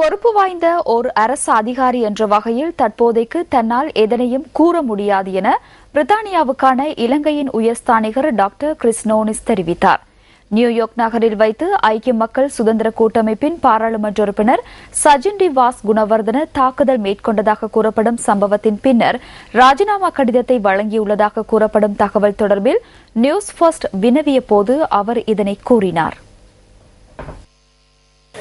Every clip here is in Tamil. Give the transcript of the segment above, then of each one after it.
பொறுப்பு வாய்ந்த ஓர் அரசு அதிகாரி என்ற வகையில் தற்போதைக்கு தன்னால் எதனையும் கூற முடியாது என பிரித்தானியாவுக்கான இலங்கையின் உயர்ஸ்தானிகர் டாக்டர் கிறிஸ்னோனிஸ் தெரிவித்தார். நியூயார்க் நகரில் வைத்து ஐக்கிய மக்கள் சுதந்திர கூட்டமைப்பின் பாராளுமன்ற உறுப்பினர் சஜின் டி வாஸ் குணவர்தன தாக்குதல் மேற்கொண்டதாக கூறப்படும் சம்பவத்தின் பின்னர் ராஜினாமா கடிதத்தை வழங்கியுள்ளதாக கூறப்படும் தகவல் தொடர்பில் நியூஸ் ஃபர்ஸ்ட் வினவிய போது அவர் இதனை கூறினார்.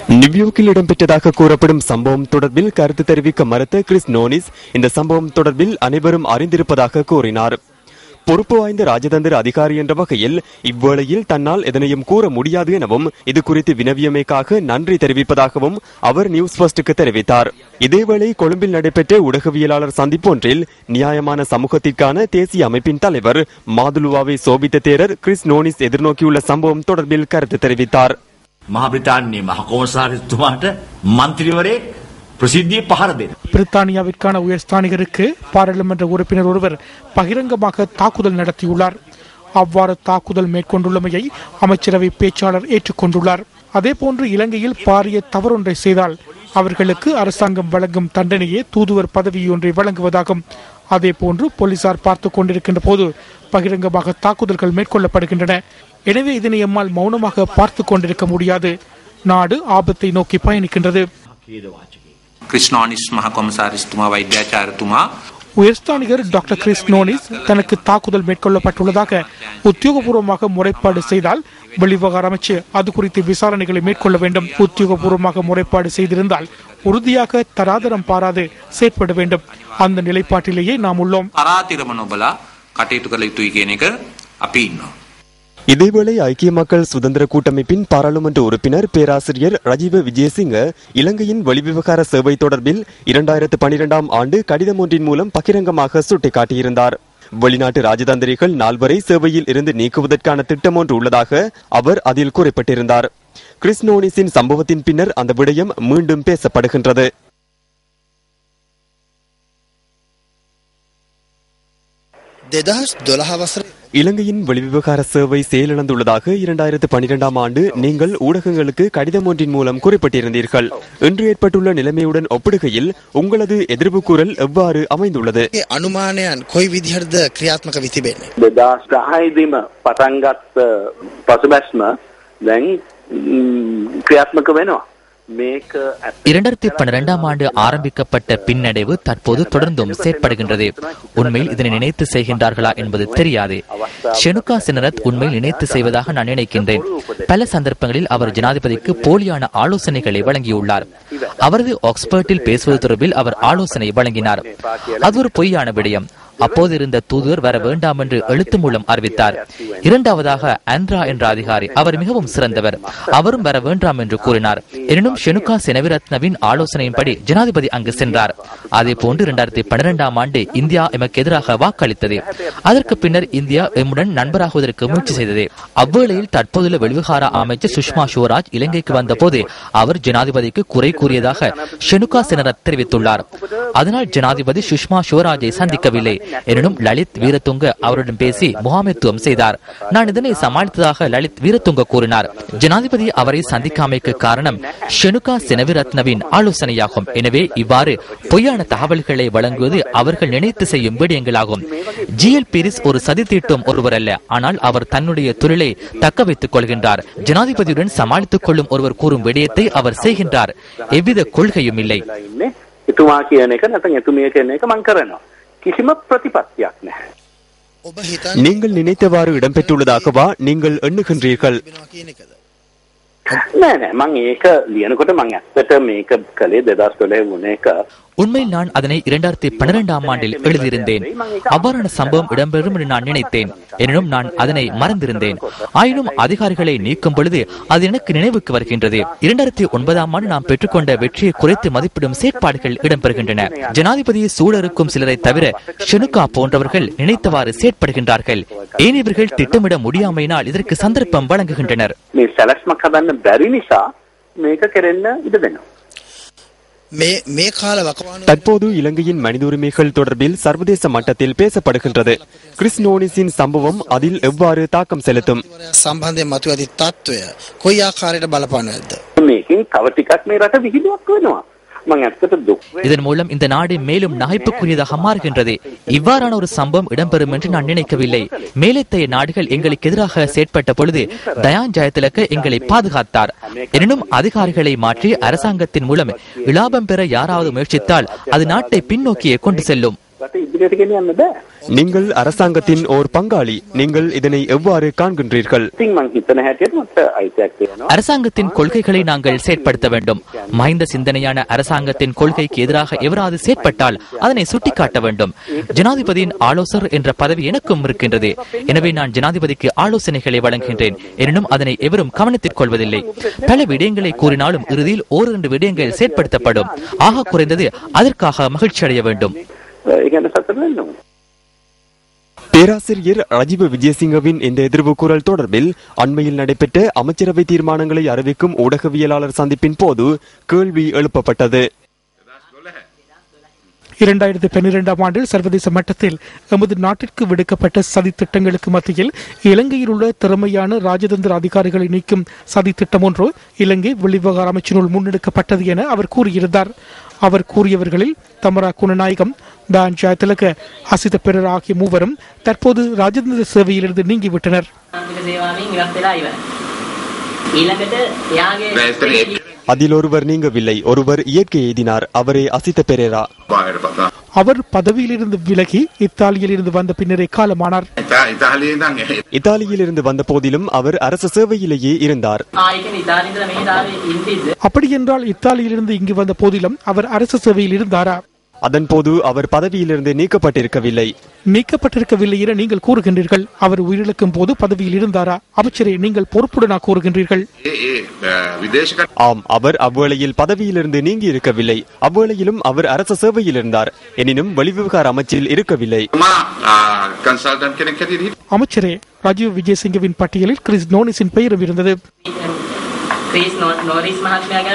நிவ்யூக்கில் இடம்பெற்றதாக கூறப்படும் சம்பவம் தொடர்பில் கருத்து தெரிவிக்க மறுத்த கிறிஸ் நோனிஸ் இந்த சம்பவம் தொடர்பில் அனைவரும் அறிந்திருப்பதாக கூறினார். பொறுப்பு வாய்ந்த ராஜதந்திர அதிகாரி என்ற வகையில் இவ்வேளையில் தன்னால் எதனையும் கூற முடியாது எனவும் இது குறித்து வினவியமைக்காக நன்றி தெரிவிப்பதாகவும் அவர் நியூஸ் ஃபர்ஸ்டுக்கு தெரிவித்தார். இதேவேளை கொழும்பில் நடைபெற்ற ஊடகவியலாளர் சந்திப்பொன்றில் நியாயமான சமூகத்திற்கான தேசிய அமைப்பின் தலைவர் மாதுலுவாவை சோபித்த தேரர் கிறிஸ் நோனிஸ் எதிர்நோக்கியுள்ள சம்பவம் தொடர்பில் கருத்து தெரிவித்தார். මහ බ්‍රිතාන්‍යයේ මහ කොමසාරිස්තුමාට මන්ත්‍රීවරේ ප්‍රසිද්ධිය පහර දෙන. பிரித்தானியாவிற்கான உயர்ஸ்தானிகருக்கு பாராளுமன்ற உறுப்பினர் ஒருவர் பகிரங்கமாக தாக்குதல் நடத்தியுள்ளார் அவ்வாறு தாக்குதல் மேற்கொண்டுள்ளமையை அமைச்சரவை பேச்சாளர் ஏற்றுக்கொண்டுள்ளார் அதேபோன்று இலங்கையில் பாரிய தவறொன்றை செய்தால் அவர்களுக்கு அரசாங்கம் வழங்கும் தண்டனையே தூதுவர் பதவி ஒன்றை வழங்குவதாகும் அதே போன்று போலீசார் பார்த்து கொண்டிருக்கின்ற போது பகிரங்கமாக தாக்குதல்கள் மேற்கொள்ளப்படுகின்றன. எனவே இதனை எம்மால் மௌனமாக பார்த்து கொண்டிருக்க முடியாது. நாடு ஆபத்தை நோக்கி பயணிக்கின்றது. கிருஷ்ணானிஸ் மகா வைத்தியாச்சாரத்துமா உயர்ஸ்தானிகர் டாக்டர் கிறிஸ் நோனிஸ் தனக்கு தாக்குதல் மேற்கொள்ளப்பட்டுள்ளதாக உத்தியோகபூர்வமாக முறைப்பாடு செய்தால் வெளிவகார அமைச்சு அது குறித்து விசாரணைகளை மேற்கொள்ள வேண்டும். உத்தியோகபூர்வமாக முறைப்பாடு செய்திருந்தால் உறுதியாக தராதரம் பாராது செயற்பட வேண்டும். அந்த நிலைப்பாட்டிலேயே நாம் உள்ளோம். அப்படி இதேவேளை ஐக்கிய மக்கள் சுதந்திர கூட்டமைப்பின் பாராளுமன்ற உறுப்பினர் பேராசிரியர் ரஜீவ விஜயசிங்க இலங்கையின் வெளிவிவகார சேவை தொடர்பில் இரண்டாயிரத்து பனிரெண்டாம் ஆண்டு கடிதம் ஒன்றின் மூலம் பகிரங்கமாக சுட்டிக்காட்டியிருந்தார் வெளிநாட்டு ராஜதந்திரிகள் நால்வரை சேவையில் இருந்து நீக்குவதற்கான திட்டம் ஒன்று உள்ளதாக அவர் அதில் குறிப்பிட்டிருந்தார் கிறிஸ்னோனிஸின் சம்பவத்தின் பின்னர் அந்த விடயம் மீண்டும் பேசப்படுகின்றது දෙදහස් දොළහ වසර இலங்கையின் வெளிவிவகார சேவை செயலிழந்துள்ளதாக இரண்டாயிரத்து பனிரெண்டாம் ஆண்டு நீங்கள் ஊடகங்களுக்கு கடிதம் ஒன்றின் மூலம் குறிப்பிட்டிருந்தீர்கள் இன்று ஏற்பட்டுள்ள நிலைமையுடன் ஒப்பிடுகையில் உங்களது எதிர்ப்பு குரல் எவ்வாறு அமைந்துள்ளது අනුමානයන් කොයි විදිහටද ක්‍රියාත්මක විතිබෙන්නේ. දෙදස් දහයිදීම පටන්ගත් පසුබැස්ම දැන් ම්, ක්‍රියාත්මක වෙනවා. இரண்டாயிரத்தி பன்னிரெண்டாம் ஆண்டு ஆரம்பிக்கப்பட்ட பின்னடைவு தற்போது தொடர்ந்தும் செயற்படுகின்றது. உண்மையில் இதனை நினைத்து செய்கின்றார்களா என்பது தெரியாது. ஷெனுகா சினரத் உண்மையில் நினைத்து செய்வதாக நான் நினைக்கின்றேன். பல சந்தர்ப்பங்களில் அவர் ஜனாதிபதிக்கு போலியான ஆலோசனைகளை வழங்கியுள்ளார். அவரது ஆக்ஸ்பர்ட்டில் பேசுவது தொடர்பில் அவர் ஆலோசனை வழங்கினார். அது ஒரு பொய்யான விடயம். அப்போது இருந்த தூதுவர் வர வேண்டாம் என்று எழுத்து மூலம் அறிவித்தார். இரண்டாவதாக ஆந்திரா என்ற அதிகாரி அவர் மிகவும் சிறந்தவர். அவரும் வர வேண்டாம் என்று கூறினார். எனினும் ஷெனுகா செனவிரத்னவின் ஆலோசனையின்படி ஜனாதிபதி அங்கு சென்றார். அதே போன்று இரண்டாயிரத்தி பன்னிரெண்டாம் ஆண்டு இந்தியா எமக்கு எதிராக வாக்களித்தது. அதற்கு பின்னர் இந்தியா எம்முடன் நண்பராகுவதற்கு முயற்சி செய்தது. அவ்வேளையில் தற்போதுள்ள வெளிவிகார அமைச்சர் சுஷ்மா சுவராஜ் இலங்கைக்கு வந்தபோது அவர் ஜனாதிபதிக்கு குறை கூறியதாக ஷெனுகா சினரத் தெரிவித்துள்ளார். அதனால் ஜனாதிபதி சுஷ்மா சிவராஜை சந்திக்கவில்லை. எனினும் லலித் வீரத்துங்க அவருடன் பேசி முகாமைத்துவம் செய்தார். நான் இதனை சமாளித்ததாக லலித் வீரத்துங்க கூறினார். ஜனாதிபதி அவரை சந்திக்காமைக்கு காரணம் ஷெனுகா சினவிரத்னவின் ஆலோசனையாகும். எனவே இவ்வாறு பொய்யான தகவல்களை வழங்குவது அவர்கள் நினைத்து செய்யும் விடயங்களாகும். ஜி எல் பீரிஸ் ஒரு சதி தீட்டும் ஒருவர் அல்ல. ஆனால் அவர் தன்னுடைய தொழிலை தக்க வைத்துக் கொள்கின்றார். ஜனாதிபதியுடன் சமாளித்துக் கொள்ளும் ஒருவர் கூறும் விடயத்தை அவர் செய்கின்றார். எவ்வித கொள்கையும் இல்லை ඉන්නේ එතුමා කියන එක නැතන් එතුමිය කියන එක මං කරනවා. කිසිම ප්‍රතිපත්තියක් නැහැ. ඔබ හිතන් நீங்கள் நினைத்தவாறு இடம்பெற்றுள்ளதாகவா நீங்கள் எண்ணுகின்றீர்கள் नाही உண்மையில் நான் அதனை இரண்டாயிரத்தி பன்னிரெண்டாம் ஆண்டில் எழுதியிருந்தேன். அவ்வாறான சம்பவம் இடம்பெறும் என்று நான் நினைத்தேன். எனினும் நான் அதனை மறந்திருந்தேன். ஆயினும் அதிகாரிகளை நீக்கும் பொழுது அது எனக்கு நினைவுக்கு வருகின்றது. இரண்டாயிரத்தி ஒன்பதாம் ஆண்டு நாம் பெற்றுக்கொண்ட வெற்றியை குறைத்து மதிப்பிடும் செயற்பாடுகள் இடம்பெறுகின்றன. ஜனாதிபதி சூழருக்கும் சிலரை தவிர ஷெனுகா போன்றவர்கள் நினைத்தவாறு செயற்படுகின்றார்கள். ஏனையவர்கள் திட்டமிட முடியாமையினால் இதற்கு சந்தர்ப்பம் வழங்குகின்றனர். බැරි නිසා මේක කෙරෙන්න ඉඩ දෙනවා. මේ මේ කාල වකවානු தற்போது இலங்கையின் மனித உரிமைகள் தொடர்பில் சர்வதேச மட்டத்தில் பேசப்படுகின்றது கிறிஸ் நோனிஸின் சம்பவம் அதில் எவ்வாறு தாக்கம் செலுத்தும் සම්බන්ධයෙන් இதன் மூலம் இந்த நாடு மேலும் நகைப்புக்குரியதாக மாறுகின்றது. இவ்வாறான ஒரு சம்பவம் இடம்பெறும் என்று நான் நினைக்கவில்லை. மேலத்தைய நாடுகள் எங்களுக்கு எதிராக செயற்பட்ட பொழுது தயான் ஜெயதிலக்க எங்களை பாதுகாத்தார். எனினும் அதிகாரிகளை மாற்றி அரசாங்கத்தின் மூலம் இலாபம் பெற யாராவது முயற்சித்தால் அது நாட்டை பின்னோக்கியே கொண்டு செல்லும். நீங்கள் அரசாங்கத்தின் ஓர் பங்காளி. நீங்கள் இதனை எவ்வாறு காண்கின்றீர்கள்? அரசாங்கத்தின் கொள்கைகளை நாங்கள் செயற்படுத்த வேண்டும். மறைந்த சிந்தனையான அரசாங்கத்தின் கொள்கைக்கு எதிராக எவராது செயற்பட்டால் அதனை சுட்டிக்காட்ட வேண்டும். ஜனாதிபதியின் ஆலோசகர் என்ற பதவி எனக்கும் இருக்கின்றது. எனவே நான் ஜனாதிபதிக்கு ஆலோசனைகளை வழங்குகின்றேன். எனினும் அதனை எவரும் கவனத்திற் கொள்வதில்லை. பல விடயங்களை கூறினாலும் இறுதியில் ஓரிரண்டு விடயங்கள் செயற்படுத்தப்படும். ஆக குறைந்தது அதற்காக மகிழ்ச்சி அடைய வேண்டும். ඒ ගැන සතුට වෙන්න ඕනේ. பேராசிரியர் ரஜீவ விஜயசிங்கவின் இந்த எதிர்வு குரல் தொடர்பில் அண்மையில் நடைபெற்ற அமைச்சரவை தீர்மானங்களை அறிவிக்கும் ஊடகவியலாளர் சந்திப்பின் போது கேள்வி எழுப்பப்பட்டது இரண்டாயிரத்தி பன்னிரெண்டாம் ஆண்டில் சர்வதேச மட்டத்தில் எமது நாட்டிற்கு விடுக்கப்பட்ட சதி திட்டங்களுக்கு மத்தியில் இலங்கையில் உள்ள திறமையான ராஜதந்திர அதிகாரிகளை நீக்கும் சதி திட்டம் ஒன்று இலங்கை வெளிவிவகார அமைச்சினுள் முன்னெடுக்கப்பட்டது என அவர் கூறியிருந்தார் அவர் கூறியவர்களில் தமரா குணநாயகம் தான் ஜெயதிலக அசித பெரர் ஆகிய மூவரும் தற்போது ராஜதந்திர சேவையிலிருந்து நீங்கிவிட்டனர். அதில் ஒருவர் நீங்கவில்லை ஒருவர் இயற்கை எழுதினார் அவரே அசித்த பெரேரா அவர் பதவியிலிருந்து விலகி இத்தாலியில் இருந்து வந்த பின்னரே காலமானார். இத்தாலியில் இருந்து வந்த போதிலும் அவர் அரசு சேவையிலேயே இருந்தார். அப்படி என்றால் இத்தாலியிலிருந்து இங்கு வந்த போதிலும் அவர் அரசு சேவையில் இருந்தாரா? அதன்போது அவர் பதவியிலிருந்து நீக்கப்பட்டிருக்கவில்லை. நீக்கப்பட்டிருக்கவில்லை என நீங்கள் கூறுகின்றீர்கள். அவர் உயிரிழக்கும் போது பதவியில் இருந்தாரா? அமைச்சரை நீங்கள் பொறுப்புடனா கூறுகின்றீர்கள். ஆம் அவர் அவ்வேளையில் பதவியிலிருந்து நீங்கி இருக்கவில்லை அவ்வேளையிலும் அவர் அரச சேவையில் இருந்தார். எனினும் வெளிவிவகார அமைச்சில் இருக்கவில்லை. அமைச்சரே ராஜீவ் விஜயசிங்கவின் பட்டியலில் கிறிஸ் நோனிஸின் பெயரும் இருந்தது. கிறிஸ் நோரிஸ் மகாத்மியாக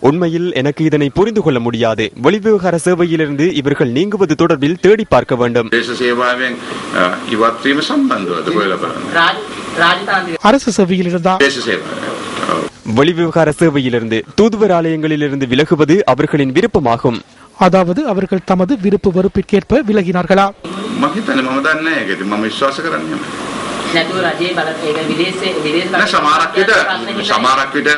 உண்மையில் எனக்கு இதனை புரிந்து கொள்ள முடியாது. வெளிவிவகார சேவையிலிருந்து இவர்கள் நீங்குவது தொடர்பில் தேடி பார்க்க வேண்டும். அரசு சேவையில் இருந்தா வெளிவிவகார சேவையிலிருந்து தூதுவர் ஆலயங்களிலிருந்து விலகுவது அவர்களின் விருப்பமாகும். அதாவது அவர்கள் தமது விருப்பு வெறுப்பிற்கேற்ப விலகினார்களா? මම හිතන්නේ මම දන්නේ නැහැ ඒක. ඉතින් මම විශ්වාස කරන්නේ නැහැ. නැතුව රජයේ බල ඒක විදේශේ විදේශ නෑ සමහරක් විට සමහරක් විට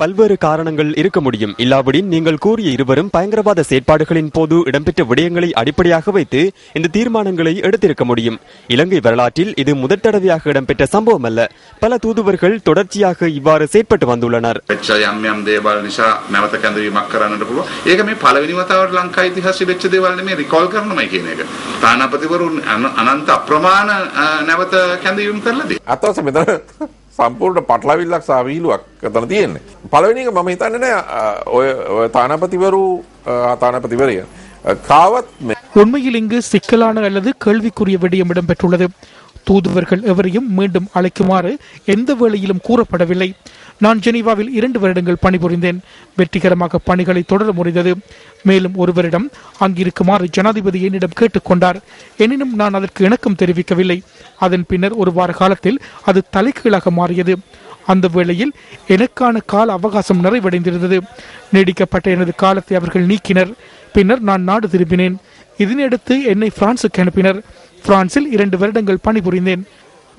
பல்வேறு காரணங்கள் இருக்க முடியும் இல்லாவிடின் நீங்கள் கூறிய இருவரும் பயங்கரவாத செயற்பாடுகளின் போது இடம்பெற்ற விடயங்களை அடிப்படையாக வைத்து இந்த தீர்மானங்களை எடுத்திருக்க முடியும் இலங்கை வரலாற்றில் இது முதற் தடவையாக இடம்பெற்ற சம்பவம் அல்ல பல தூதுவர்கள் தொடர்ச்சியாக இவ்வாறு செயற்பட்டு வந்துள்ளனர் වෙච්ච යම් යම් දේවල් නිසා නැවත කැඳවීමක් කරන්නට පුළුවන්. ඒක මේ පළවෙනි වතාවට ලංකා ඉතිහාසයේ වෙච්ච දේවල් නෙමෙයි රිකෝල් කරනමයි කියන එක. තානාපතිවරුන් අන- අනන්ත අප්‍රමාණ අ, නැවත කැඳවීම් කරලා තියෙනවා. අතවස මෙතන සම්පූර්ණ පටලවිල්ලක් සහ වීලුවක් එතන තියෙන්නේ. පළවෙනි එක මම හිතන්නේ නෑ අ, ඔය ඔය තානාපතිවරු අ, තානාපතිවරිය අ, කාවත් මේ உண்மையில் இங்கு சிக்கலான அல்லது கேள்விக்குரிய விடயம் இடம்பெற்றுள்ளது தூதுவர்கள் எவரையும் மீண்டும் அழைக்குமாறு எந்த வேளையிலும் கூறப்படவில்லை. நான் ஜெனீவாவில் இரண்டு வருடங்கள் பணிபுரிந்தேன். வெற்றிகரமாக பணிகளை தொடர முடிந்தது. மேலும் ஒருவரிடம் அங்கிருக்குமாறு ஜனாதிபதி என்னிடம் கேட்டுக்கொண்டார். எனினும் நான் அதற்கு இணக்கம் தெரிவிக்கவில்லை. அதன் பின்னர் ஒரு வார காலத்தில் அது தலைகீழாக மாறியது. அந்த வேளையில் எனக்கான கால அவகாசம் நிறைவடைந்திருந்தது. நீடிக்கப்பட்ட எனது காலத்தை அவர்கள் நீக்கினர். பின்னர் நான் நாடு திரும்பினேன். இதனையடுத்து என்னை பிரான்சுக்கு அனுப்பினர். பிரான்சில் இரண்டு வருடங்கள் பணிபுரிந்தேன்.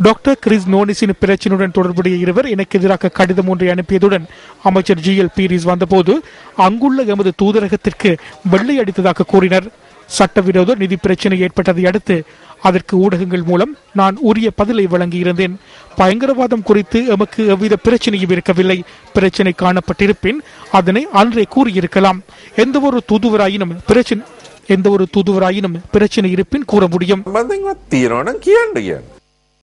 டாக்டர் கிறிஸ் நோனிஸின் பிரச்சனையுடன் தொடர்புடைய இருவர் எனக்கு எதிராக கடிதம் ஒன்றை அனுப்பியதுடன் அமைச்சர் ஜி. எல். பீரிஸ் வந்தபோது அங்குள்ள எமது தூதரகத்திற்கு வெள்ளை அடித்ததாக கூறினர். சட்டவிரோத நிதி பிரச்சனை ஏற்பட்டதை அடுத்து அதற்கு ஊடகங்கள் மூலம் நான் உரிய பதிலை வழங்கியிருந்தேன். பயங்கரவாதம் குறித்து எமக்கு எவ்வித பிரச்சனையும் இருக்கவில்லை. பிரச்சனை காணப்பட்டிருப்பின் அதனை அன்றே கூறியிருக்கலாம். எந்த ஒரு தூதுவராயினும் பிரச்சனை எந்த ஒரு தூதுவராயினும் பிரச்சனை இருப்பின் கூற முடியும்.